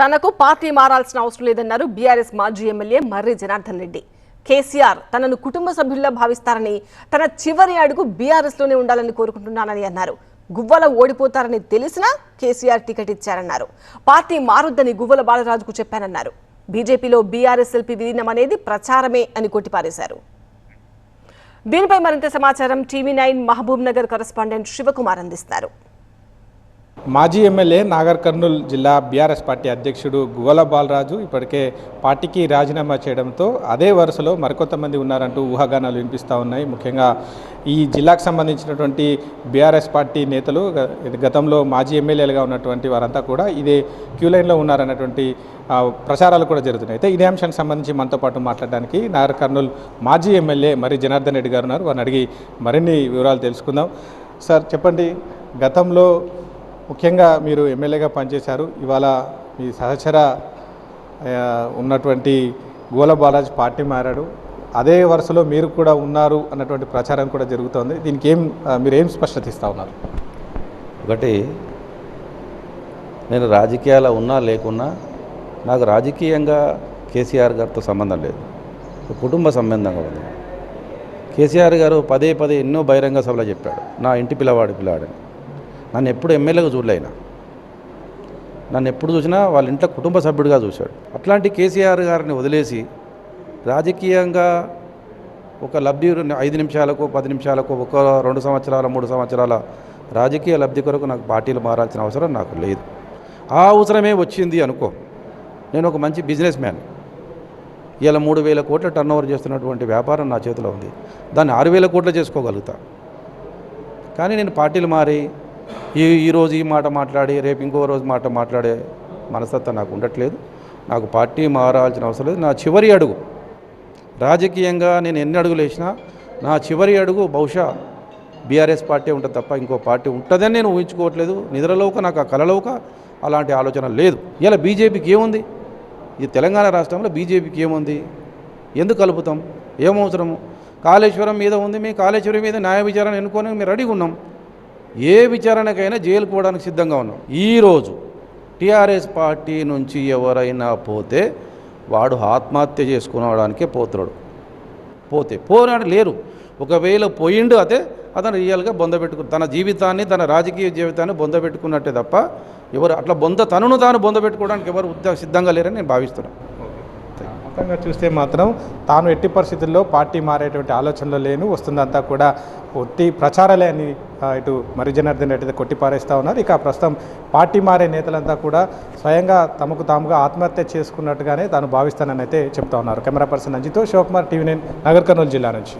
తనకు పార్టీ మారాల్సిన అవసరం లేదన్నారు బీఆర్ఎస్ మాజీ ఎమ్మెల్యే మర్రి జనార్దన్ రెడ్డి. కేసీఆర్ తనను కుటుంబ సభ్యుల్లా భావిస్తారని తన చివరి అడుగు బీఆర్ఎస్లోనే ఉండాలని కోరుకుంటున్నానని అన్నారు. గువ్వల ఓడిపోతారని తెలిసినా కేసీఆర్ టికెట్ ఇచ్చారన్నారు. పార్టీ మారొద్దని గువ్వల బాలరాజుకు చెప్పానన్నారు. బీజేపీలో బీఆర్ఎస్ఎల్పీ విలీనం అనేది ప్రచారమే అని కొట్టిపారేశారు. దీనిపై మరింత సమాచారం TV nine Mahabubnagar correspondent Shivakumar అందిస్తారు. మాజీ ఎమ్మెల్యే నాగర్ కర్నూలు జిల్లా బీఆర్ఎస్ పార్టీ అధ్యక్షుడు గువల బాలరాజు ఇప్పటికే పార్టీకి రాజీనామా చేయడంతో అదే వరుసలో మరికొంతమంది ఉన్నారంటూ ఊహాగానాలు వినిపిస్తూ ఉన్నాయి. ముఖ్యంగా ఈ జిల్లాకు సంబంధించినటువంటి బీఆర్ఎస్ పార్టీ నేతలు గతంలో మాజీ ఎమ్మెల్యేలుగా ఉన్నటువంటి వారంతా కూడా ఇదే క్యూ లైన్లో ఉన్నారన్నటువంటి ప్రచారాలు కూడా జరుగుతున్నాయి. అయితే ఇదే అంశానికి సంబంధించి మనతో పాటు మాట్లాడడానికి నాగర్ కర్నూలు మాజీ ఎమ్మెల్యే మరి జనార్దన్ రెడ్డి గారు ఉన్నారు. వారిని అడిగి మరిన్ని వివరాలు తెలుసుకుందాం. సార్ చెప్పండి. గతంలో ముఖ్యంగా మీరు ఎమ్మెల్యేగా పనిచేశారు. ఇవాళ మీ సహచర ఉన్నటువంటి గోల బాలాజీ పార్టీ మారాడు. అదే వరుసలో మీరు కూడా ఉన్నారు అన్నటువంటి ప్రచారం కూడా జరుగుతోంది. దీనికి ఏం మీరు ఏం స్పష్టత ఇస్తా ఉన్నారు? ఒకటి నేను రాజకీయాల ఉన్నా లేకున్నా నాకు రాజకీయంగా కేసీఆర్ గారితో సంబంధం లేదు. కుటుంబ సంబంధంగా ఉంది. కేసీఆర్ గారు పదే పదే ఎన్నో బహిరంగ సభలో చెప్పాడు. నా ఇంటి పిల్లవాడు పిల్లాడని. నన్ను ఎప్పుడు ఎమ్మెల్యేగా చూడలేనా నన్ను ఎప్పుడు చూసినా వాళ్ళ ఇంట్లో కుటుంబ సభ్యుడిగా చూశాడు. అట్లాంటి కేసీఆర్ గారిని వదిలేసి రాజకీయంగా ఒక లబ్ధి ఐదు నిమిషాలకు పది నిమిషాలకు ఒక రెండు సంవత్సరాల మూడు సంవత్సరాల రాజకీయ లబ్ధి కొరకు నాకు పార్టీలు మారాల్సిన అవసరం నాకు లేదు. ఆ అవసరమే వచ్చింది అనుకో. నేను ఒక మంచి బిజినెస్ మ్యాన్. ఇలా మూడు వేల కోట్ల టర్న్ ఓవర్ చేస్తున్నటువంటి వ్యాపారం నా చేతిలో ఉంది. దాన్ని ఆరు వేల కోట్లు చేసుకోగలుగుతా. కానీ నేను పార్టీలు మారి ఈ ఈరోజు ఈ మాట మాట్లాడి రేపు ఇంకో రోజు మాట మాట్లాడే మనస్తత్వం నాకు ఉండట్లేదు. నాకు పార్టీ మారాల్సిన అవసరం లేదు. నా చివరి అడుగు రాజకీయంగా నేను ఎన్ని అడుగులు వేసినా నా చివరి అడుగు బహుశా బీఆర్ఎస్ పార్టీ ఉంటుంది తప్ప ఇంకో పార్టీ ఉంటుందని నేను ఊహించుకోవట్లేదు. నిద్రలోక నాకు ఆ కలలోక అలాంటి ఆలోచన లేదు. ఇలా బీజేపీకి ఏముంది? ఈ తెలంగాణ రాష్ట్రంలో బీజేపీకి ఏముంది? ఎందుకు కలుపుతాం? ఏమవసరము? కాళేశ్వరం మీద ఉంది. మీ కాళేశ్వరం మీద న్యాయ విచారణ ఎన్నుకొని మేము రెడీగా ఉన్నాం. ఏ విచారణకైనా జైలు పోవడానికి సిద్ధంగా ఉన్నాం. ఈరోజు టీఆర్ఎస్ పార్టీ నుంచి ఎవరైనా పోతే వాడు ఆత్మహత్య చేసుకోవడానికే పోతున్నాడు. పోతే పోరాడు లేరు. ఒకవేళ పోయిండు అదే అతను రియల్గా బొందబెట్టుకు తన జీవితాన్ని తన రాజకీయ జీవితాన్ని బొందబెట్టుకున్నట్టే తప్ప ఎవరు అట్లా బొంద తనను తాను బొందబెట్టుకోవడానికి ఎవరు ఉద్ద సిద్ధంగా లేరని నేను భావిస్తున్నాను మొత్తంగా చూస్తే మాత్రం తాను ఎట్టి పరిస్థితుల్లో పార్టీ మారేటువంటి ఆలోచనలో లేను. వస్తుందంతా కూడా ఒట్టి ప్రచారాలే అని ఇటు మరి జనార్దన్ రెడ్డి కొట్టిపారేస్తూ ఉన్నారు. ఇక ప్రస్తుతం పార్టీ మారే నేతలంతా కూడా స్వయంగా తమకు తాముగా ఆత్మహత్య చేసుకున్నట్టుగానే తాను భావిస్తానని అయితే చెప్తా ఉన్నారు. కెమెరా పర్సన్ అంజితో శివకుమార్ టీవీ నైన్ నగర్ కర్నూలు జిల్లా నుంచి.